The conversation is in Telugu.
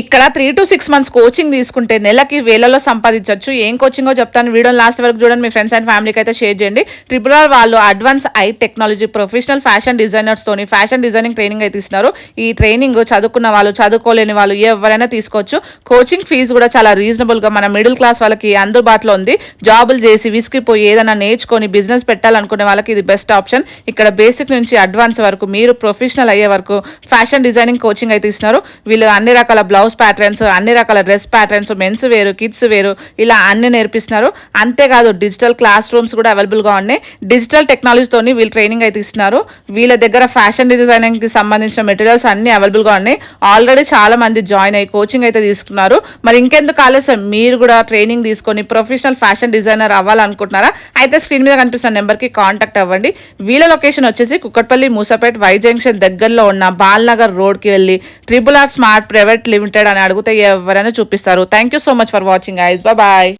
ఇక్కడ three to six months coaching తీసుకుంటే నెలకి వేలలో సంపాదించవచ్చు ఏం కోచింగో చెప్తాను? వీడియో లాస్ట్ వరకు చూడండి మీ ఫ్రెండ్స్ అండ్ ఫ్యామిలీకి అయితే షేర్ చేయండి. ట్రిపుల్ ఆర్ వాళ్ళు advance AI technology professional fashion designers తోని ఫ్యాషన్ డిజైనింగ్ ట్రైనింగ్ అయితే ఇస్తున్నారు. ఈ ట్రైనింగ్ చదువుకున్న వాళ్ళు చదువుకోలేని వాళ్ళు ఎవరైనా తీసుకోవచ్చు. కోచింగ్ ఫీజు కూడా చాలా రీజనబుల్గా మన మిడిల్ క్లాస్ వాళ్ళకి అందుబాటులో ఉంది. జాబులు చేసి విసిగిపోయి ఏదైనా నేర్చుకొని బిజినెస్ పెట్టాలనుకునే వాళ్ళకి ఇది బెస్ట్ ఆప్షన్ ఇక్కడ బేసిక్ నుంచి అడ్వాన్స్ వరకు మీరు ప్రొఫెషనల్ అయ్యే వరకు ఫ్యాషన్ డిజైనింగ్ కోచింగ్ అయితే ఇస్తున్నారు. వీళ్ళు అన్ని రకాల బ్లౌజ్ ప్యాటర్న్స్ అన్ని రకాల డ్రెస్ ప్యాటర్న్స్ మెన్స్ వేరు కిడ్స్ వేరు ఇలా అన్ని నేర్పిస్తున్నారు. అంతేకాదు డిజిటల్ క్లాస్ రూమ్స్ కూడా అవైలబుల్గా ఉన్నాయి. డిజిటల్ టెక్నాలజీతోని వీళ్ళు ట్రైనింగ్ అయితే ఇస్తున్నారు. వీళ్ళ దగ్గర ఫ్యాషన్ డిజైనింగ్కి సంబంధించిన మెటీరియల్స్ అన్ని అవైలబుల్గా ఉన్నాయి. ఆల్రెడీ చాలా మంది జాయిన్ అయ్యి కోచింగ్ అయితే తీసుకున్నారు. మరి ఇంకెందుకు ఆలస్యం? మీరు కూడా ట్రైనింగ్ తీసుకొని ప్రొఫెషనల్ ఫ్యాషన్ డిజైనర్ అవ్వాలనుకుంటున్నారా? అయితే స్క్రీన్ మీద కనిపిస్తున్న నెంబర్కి కాంటాక్ట్ అవ్వండి. వీళ్ళ లొకేషన్ వచ్చేసి కుక్కట్పల్లి మూసాపేట్ వై జంక్షన్ దగ్గరలో ఉన్న బాల్నగర్ రోడ్కి వెళ్ళి triple R smart private limited అని అడిగితే ఎవరైనా చూపిస్తారు. Thank you so much for watching ice bye